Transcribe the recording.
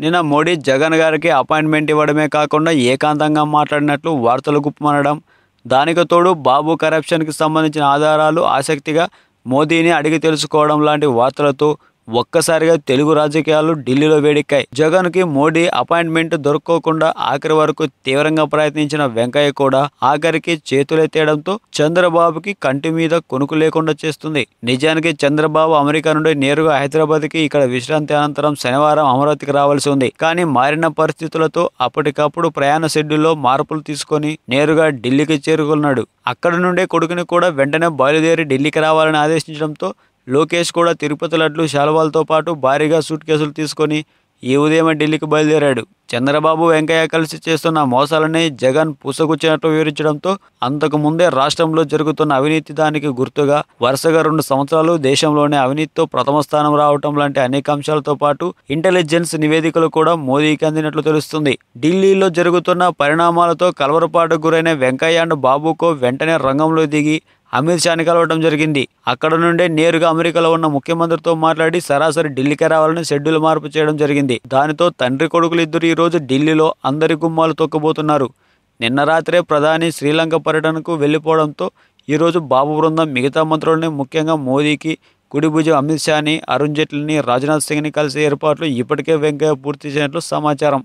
నిన్న మోడీ జగన్ గారికి అపాయింట్మెంట్ ఇవ్వడమే కాకుండా ఏకాంతంగా మాట్లాడినట్లు వార్తలు గుప్పమనడం. దానికి తోడు బాబు కరప్షన్కి సంబంధించిన ఆధారాలు ఆసక్తిగా మోదీని అడిగి తెలుసుకోవడం లాంటి వార్తలతో ఒక్కసారిగా తెలుగు రాజకీయాలు ఢిల్లీలో వేడెక్కాయి. జగన్కి మోడీ అపాయింట్మెంట్ దొరక్కోకుండా ఆఖరి వరకు తీవ్రంగా ప్రయత్నించిన వెంకయ్య కూడా ఆఖరికి చేతులెత్తేయడంతో చంద్రబాబుకి కంటి మీద కొనుకు లేకుండా చేస్తుంది. నిజానికి చంద్రబాబు అమెరికా నుండి నేరుగా హైదరాబాద్కి ఇక్కడ విశ్రాంతి అనంతరం శనివారం అమరావతికి రావాల్సి ఉంది. కానీ మారిన పరిస్థితులతో అప్పటికప్పుడు ప్రయాణ షెడ్యూల్లో మార్పులు తీసుకొని నేరుగా ఢిల్లీకి చేరుకున్నాడు. అక్కడి నుండే కొడుకుని కూడా వెంటనే బయలుదేరి ఢిల్లీకి రావాలని ఆదేశించడంతో లోకేష్ కూడా తిరుపతి లడ్లు శాలువాలతో పాటు భారీగా సూట్ కేసులు తీసుకొని ఈ ఉదయం ఢిల్లీకి బయలుదేరాడు. చంద్రబాబు వెంకయ్య కలిసి చేస్తున్న మోసాలని జగన్ పూసగుచ్చినట్లు వివరించడంతో అంతకు ముందే రాష్ట్రంలో జరుగుతున్న అవినీతి దానికి గుర్తుగా వరుసగా రెండు సంవత్సరాలు దేశంలోనే అవినీతితో ప్రథమ స్థానం రావటం లాంటి అనేక అంశాలతో పాటు ఇంటెలిజెన్స్ నివేదికలు కూడా మోదీకి అందినట్లు తెలుస్తుంది. ఢిల్లీలో జరుగుతున్న పరిణామాలతో కలవరపాటుకు గురైన వెంకయ్య అండ్ బాబుకో వెంటనే రంగంలో దిగి అమిత్ షాని కలవడం జరిగింది. అక్కడ నుండే నేరుగా అమెరికాలో ఉన్న ముఖ్యమంత్రితో మాట్లాడి సరాసరి ఢిల్లీకి రావాలని షెడ్యూల్ మార్పు చేయడం జరిగింది. దానితో తండ్రి కొడుకులు ఇద్దరు ఈరోజు ఢిల్లీలో అందరి గుమ్మాలు తొక్కబోతున్నారు. నిన్న రాత్రే ప్రధాని శ్రీలంక పర్యటనకు వెళ్ళిపోవడంతో ఈరోజు బాబు బృందం మిగతా మంత్రులని ముఖ్యంగా మోదీకి కుడి భుజం అమిత్ షాని అరుణ్ జైట్లీని రాజ్నాథ్ సింగ్ని కలిసే ఏర్పాట్లు ఇప్పటికే వెంకయ్య పూర్తి చేసినట్లు సమాచారం.